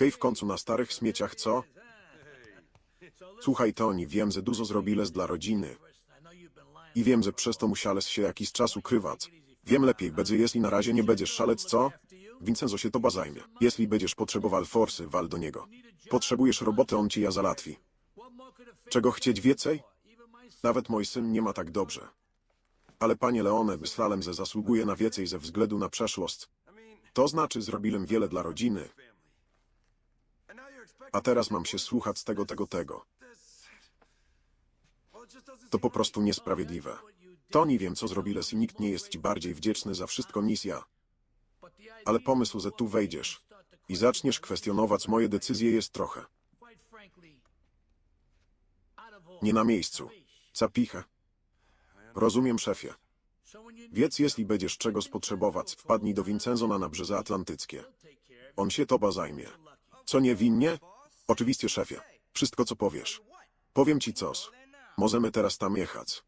Hej w końcu na starych śmieciach, co? Słuchaj, Toni, wiem, że dużo zrobiłeś dla rodziny. I wiem, że przez to musiałeś się jakiś czas ukrywać. Wiem lepiej, będzie, jeśli na razie nie będziesz szalec, co? Vincenzo się to zajmie. Jeśli będziesz potrzebował forsy, wal do niego. Potrzebujesz roboty, on ci ja załatwi. Czego chcieć więcej? Nawet mój syn nie ma tak dobrze. Ale panie Leone, myślałem, że zasługuje na więcej ze względu na przeszłość. To znaczy, zrobiłem wiele dla rodziny, a teraz mam się słuchać tego, tego, tego. To po prostu niesprawiedliwe. To nie wiem, co zrobiłeś i nikt nie jest ci bardziej wdzięczny za wszystko niż ja. Ale pomysł, że tu wejdziesz i zaczniesz kwestionować moje decyzje jest trochę nie na miejscu. Capichę. Rozumiem, szefie. Wiedz, jeśli będziesz czego spotrzebować, wpadnij do Vincenzo na nabrzeże atlantyckie. On się toba zajmie. Co niewinnie? Oczywiście, szefie. Wszystko, co powiesz. Powiem ci coś. Możemy teraz tam jechać.